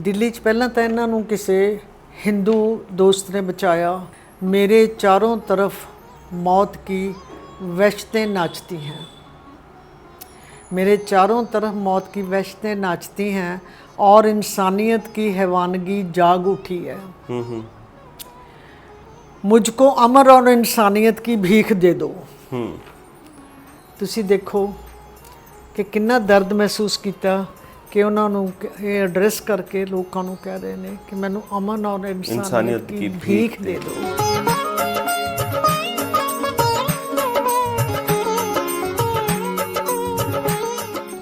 ਦਿੱਲੀ 'ਚ ਪਹਿਲਾਂ ਤਾਂ ਇਹਨਾਂ ਨੂੰ ਕਿਸੇ ਹਿੰਦੂ ਦੋਸਤ ਨੇ ਬਚਾਇਆ। ਮੇਰੇ ਚਾਰੋਂ ਤਰਫ ਮੌਤ ਕੀ ਵਹਿਸ਼ਤੇ ਨਾਚਤੀ ਹੈ। ਮੇਰੇ ਚਾਰੋਂ ਤਰਫ ਮੌਤ ਕੀ की वहशतें ਹੈ ਔਰ ਇਨਸਾਨੀਅਤ ਕੀ ਹੈਵਾਨਗੀ ਜਾਗ ਉਠੀ ਹੈ। ਮੁਝ ਕੋ ਅਮਰ ਔਰ ਇਨਸਾਨੀਅਤ ਕੀ ਭੀਖ ਦੇ दो ਤੁਸੀਂ ਦੇਖੋ ਕਿ ਕਿੰਨਾ ਦਰਦ ਮਹਿਸੂਸ ਕੀਤਾ। ਕਿ ਉਹਨਾਂ ਨੂੰ ਇਹ ਐਡਰੈਸ ਕਰਕੇ ਲੋਕਾਂ ਨੂੰ ਕਹਿ ਰਹੇ ਨੇ ਕਿ ਮੈਨੂੰ ਅਮਨ ਔਰ ਇਨਸਾਨੀਅਤ ਦੀ ਭੀਖ ਦੇ ਦਿਓ।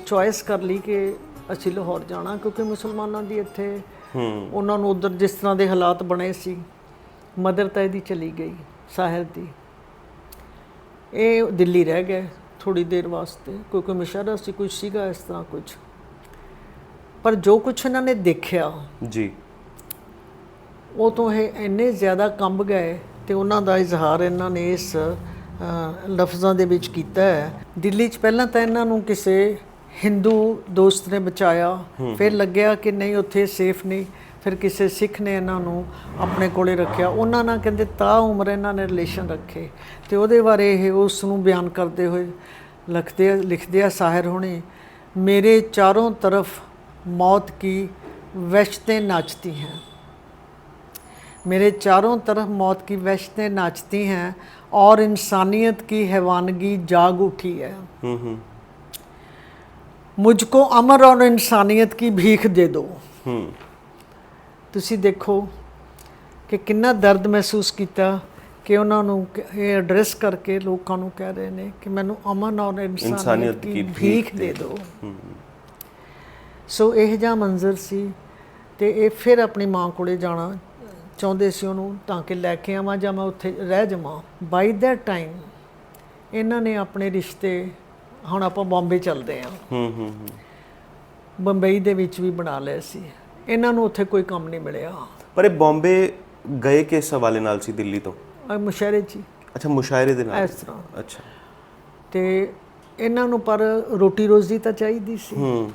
ਚੋਇਸ ਕਰ ਲਈ ਕਿ ਅਸੀਂ ਲਾਹੌਰ ਜਾਣਾ ਕਿਉਂਕਿ ਮੁਸਲਮਾਨਾਂ ਦੀ ਇੱਥੇ ਹੂੰ। ਉਹਨਾਂ ਨੂੰ ਉਧਰ ਜਿਸ ਤਰ੍ਹਾਂ ਦੇ ਹਾਲਾਤ ਬਣੇ ਸੀ ਮਦਰ ਤਾਂ ਇਹਦੀ ਚਲੀ ਗਈ ਸਾਹਿਰ ਦੀ। ਇਹ ਦਿੱਲੀ ਰਹਿ ਗਏ ਥੋੜੀ ਦੇਰ ਵਾਸਤੇ ਕੋਈ ਕੋਈ ਮਸ਼ਾਰਾ ਸੀ ਕੁਝ ਸੀਗਾ ਇਸ ਤਰ੍ਹਾਂ ਕੁਝ ਪਰ ਜੋ ਕੁਝ ਇਹਨਾਂ ਨੇ ਦੇਖਿਆ ਜੀ। ਉਹ ਤੋਂ ਇਹ ਇੰਨੇ ਜ਼ਿਆਦਾ ਕੰਬ ਗਏ ਤੇ ਉਹਨਾਂ ਦਾ ਇਜ਼ਹਾਰ ਇਹਨਾਂ ਨੇ ਇਸ ਲਫ਼ਜ਼ਾਂ ਦੇ ਵਿੱਚ ਕੀਤਾ ਹੈ। ਦਿੱਲੀ 'ਚ ਪਹਿਲਾਂ ਤਾਂ ਇਹਨਾਂ ਨੂੰ ਕਿਸੇ ਹਿੰਦੂ ਦੋਸਤ ਨੇ ਬਚਾਇਆ। ਫਿਰ ਲੱਗਿਆ ਕਿ ਨਹੀਂ ਉੱਥੇ ਸੇਫ ਨਹੀਂ। ਫਿਰ ਕਿਸੇ ਸਿੱਖ ਨੇ ਇਹਨਾਂ ਨੂੰ ਆਪਣੇ ਕੋਲੇ ਰੱਖਿਆ। ਉਹਨਾਂ ਨਾਲ ਕਹਿੰਦੇ ਤਾਂ ਉਮਰ ਇਹਨਾਂ ਨੇ ਰਿਲੇਸ਼ਨ ਰੱਖੇ ਤੇ ਉਹਦੇ ਬਾਰੇ ਇਹ ਉਸ ਨੂੰ ਬਿਆਨ ਕਰਦੇ ਹੋਏ ਲਿਖਦੇ ਲਿਖਦੇ ਆ ਸਾਹਿਰ ਹੋਣੇ ਮੇਰੇ ਚਾਰੋਂ ਤਰਫ मौत की वहशतें नाचती हैं मेरे चारों तरफ मौत की वहशतें नाचती हैं और इंसानियत की हैवानगी जाग उठी है मुझको अमर और इंसानियत की भीख दे दो ਤੁਸੀਂ ਦੇਖੋ ਕਿ ਕਿੰਨਾ ਦਰਦ ਮਹਿਸੂਸ ਕੀਤਾ ਕਿ ਉਹਨਾਂ ਨੂੰ ਇਹ ਐਡਰੈਸ ਕਰਕੇ ਲੋਕਾਂ ਨੂੰ ਕਹਿ ਰਹੇ ਨੇ ਕਿ ਮੈਨੂੰ ਅਮਨ ਔਰ ਇਨਸਾਨੀਅਤ ਦੀ ਭੀਖ ਦੇ ਦਿਓ ਸੋ ਇਹ ਜਿਹਾ ਮੰਜ਼ਰ ਸੀ ਤੇ ਇਹ ਫਿਰ ਆਪਣੀ ਮਾਂ ਕੋਲੇ ਜਾਣਾ ਚਾਹੁੰਦੇ ਸੀ ਉਹਨੂੰ ਤਾਂ ਕਿ ਲੈ ਕੇ ਆਵਾਂ ਜਾਂ ਮੈਂ ਉੱਥੇ ਰਹਿ ਜਾਵਾਂ। ਬਾਈ ਦੈਟ ਟਾਈਮ ਇਹਨਾਂ ਨੇ ਆਪਣੇ ਰਿਸ਼ਤੇ ਹੁਣ ਆਪਾਂ ਬੰਬੇ ਚੱਲਦੇ ਹਾਂ। ਹੂੰ ਹੂੰ ਹੂੰ। ਬੰਬਈ ਦੇ ਵਿੱਚ ਵੀ ਬਣਾ ਲਏ ਸੀ। ਇਹਨਾਂ ਨੂੰ ਉੱਥੇ ਕੋਈ ਕੰਮ ਨਹੀਂ ਮਿਲਿਆ। ਪਰ ਇਹ ਬੰਬੇ ਗਏ ਕਿਸ ਹਵਾਲੇ ਨਾਲ ਸੀ ਦਿੱਲੀ ਤੋਂ? ਆ 'ਚ ਹੀ, ਅੱਛਾ ਮੁਸ਼ਾਇਰੇ ਦੇ ਨਾਲ। ਇਸ ਤਰ੍ਹਾਂ। ਅੱਛਾ। ਤੇ ਇਹਨਾਂ ਨੂੰ ਪਰ ਰੋਟੀ ਰੋਜ਼ੀ ਤਾਂ ਚਾਹੀਦੀ ਸੀ। ਹੂੰ।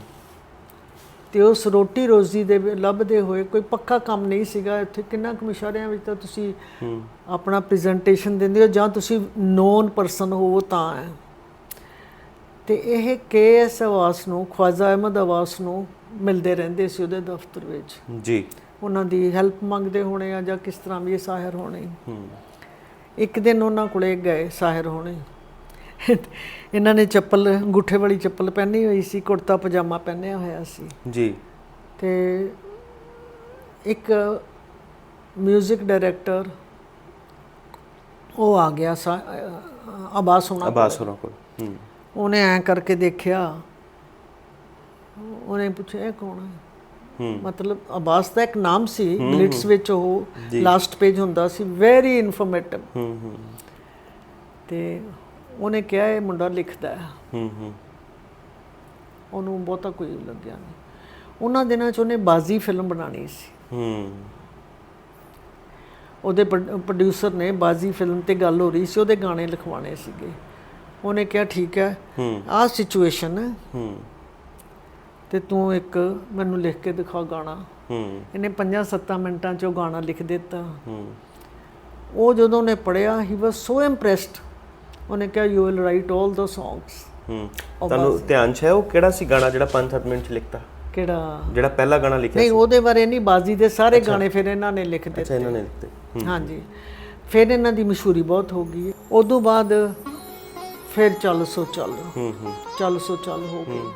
ਤੇ ਉਸ ਰੋਟੀ ਰੋਜ਼ੀ ਦੇ ਲੱਭਦੇ ਹੋਏ ਕੋਈ ਪੱਕਾ ਕੰਮ ਨਹੀਂ ਸੀਗਾ ਇੱਥੇ। ਕਿੰਨਾ ਕੁ ਮੁਸ਼ਾਰਿਆਂ ਵਿੱਚ ਤਾਂ ਤੁਸੀਂ ਆਪਣਾ ਪ੍ਰੈਜੈਂਟੇਸ਼ਨ ਦਿੰਦੇ ਹੋ ਜਾਂ ਤੁਸੀਂ ਨੋਨ ਪਰਸਨ ਹੋ ਤਾਂ ਹੈ। ਤੇ ਇਹ ਕੇਐਸ ਆਵਾਸ ਨੂੰ ਖਵਾਜਾ ਅਹਿਮਦ ਆਵਾਸ ਨੂੰ ਮਿਲਦੇ ਰਹਿੰਦੇ ਸੀ ਉਹਦੇ ਦਫ਼ਤਰ ਵਿੱਚ। ਜੀ। ਉਹਨਾਂ ਦੀ ਹੈਲਪ ਮੰਗਦੇ ਹੋਣੇ ਆ ਜਾਂ ਕਿਸ ਤਰ੍ਹਾਂ ਵੀ ਇਹ ਸਾਹਿਰ ਹੋਣੇ। ਇੱਕ ਦਿਨ ਉਹਨਾਂ ਕੋਲੇ ਗਏ ਸਾਹਿਰ ਹੋਣੇ। ਇਹਨਾਂ ਨੇ ਚੱਪਲ ਅੰਗੂਠੇ ਵਾਲੀ ਚੱਪਲ ਪਹਿਨੀ ਹੋਈ ਸੀ ਕੁੜਤਾ ਪਜਾਮਾ ਪਹਿਨਿਆ ਹੋਇਆ ਸੀ। ਜੀ। ਤੇ ਇੱਕ 뮤직 ਡਾਇਰੈਕਟਰ ਉਹ ਆ ਗਿਆ ਸਾ- ਅ, ਅਬਾਸ ਹੋਣਾ ਅਬਾਸ ਹੋਰਾਂ ਕੋਲ ਹੂੰ। ਉਹਨੇ ਐ ਕਰਕੇ ਦੇਖਿਆ ਉਹਨੇ ਪੁੱਛਿਆ ਇਹ ਕੌਣ ਹੈ? ਹੂੰ। ਮਤਲਬ ਅਬਾਸ ਦਾ ਇੱਕ ਨਾਮ ਸੀ ਬਲਿਟਸ ਵਿੱਚ ਉਹ। ਲਾਸਟ ਪੇਜ ਹੁੰਦਾ ਸੀ ਵੈਰੀ ਇਨਫੋਰਮੇਟਿਵ ਹੂੰ ਹੂੰ। ਤੇ ਉਹਨੇ ਕਿਹਾ ਇਹ ਮੁੰਡਾ ਲਿਖਦਾ ਹੈ। ਹੂੰ ਹੂੰ। ਉਹਨੂੰ ਬਹੁਤਾ ਕੋਈ ਲੱਗਿਆ ਨਹੀਂ। ਉਹਨਾਂ ਦਿਨਾਂ 'ਚ ਉਹਨੇ ਬਾਜ਼ੀ ਫਿਲਮ ਬਣਾਣੀ ਸੀ। ਹੂੰ। ਉਹਦੇ ਪ੍ਰੋਡਿਊਸਰ ਨੇ ਬਾਜ਼ੀ ਫਿਲਮ ਤੇ ਗੱਲ ਹੋ ਰਹੀ ਸੀ ਉਹਦੇ ਗਾਣੇ ਲਿਖਵਾਣੇ ਸੀਗੇ। ਉਹਨੇ ਕਿਹਾ ਠੀਕ ਹੈ। ਹੂੰ। ਆਹ ਸਿਚੁਏਸ਼ਨ ਹੈ। ਹੂੰ। ਤੇ ਤੂੰ ਇੱਕ ਮੈਨੂੰ ਲਿਖ ਕੇ ਦਿਖਾ ਗਾਣਾ। ਹੂੰ। ਇਹਨੇ 5-7 ਮਿੰਟਾਂ 'ਚ ਉਹ ਗਾਣਾ ਲਿਖ ਦਿੱਤਾ। ਹੂੰ। ਉਹ ਜਦੋਂ ਉਹਨੇ ਪੜਿਆ ਹੀ ਵਾਸ ਸੋ ਇੰਪ੍ਰੈਸਡ ਉਹਨੇ ਕਿਹਾ you will write 올 the songs ਹੂੰ। ਤੁਹਾਨੂੰ ਧਿਆਨ ਚ ਹੈ ਉਹ ਕਿਹੜਾ ਸੀ ਗਾਣਾ ਜਿਹੜਾ 5-7 ਮਿੰਟ ਚ ਲਿਖਤਾ? ਕਿਹੜਾ? ਜਿਹੜਾ ਪਹਿਲਾ ਗਾਣਾ ਲਿਖਿਆ ਨਹੀਂ ਉਹਦੇ ਬਾਰੇ ਨਹੀਂ ਬਾਜ਼ੀ ਦੇ ਸਾਰੇ ਗਾਣੇ ਫਿਰ ਇਹਨਾਂ ਨੇ ਲਿਖ ਦਿੱਤੇ। ਅੱਛਾ ਇਹਨਾਂ ਨੇ ਲਿਖਤੇ। ਹਾਂਜੀ। ਫਿਰ ਇਹਨਾਂ ਦੀ ਮਸ਼ਹੂਰੀ ਬਹੁਤ ਹੋ ਗਈ। ਉਦੋਂ ਬਾਅਦ ਫਿਰ ਚੱਲ ਸੋ ਚੱਲ। ਹੂੰ ਹੂੰ। ਚੱਲ ਸੋ ਚੱਲ ਹੋ ਗਈ। ਹੂੰ।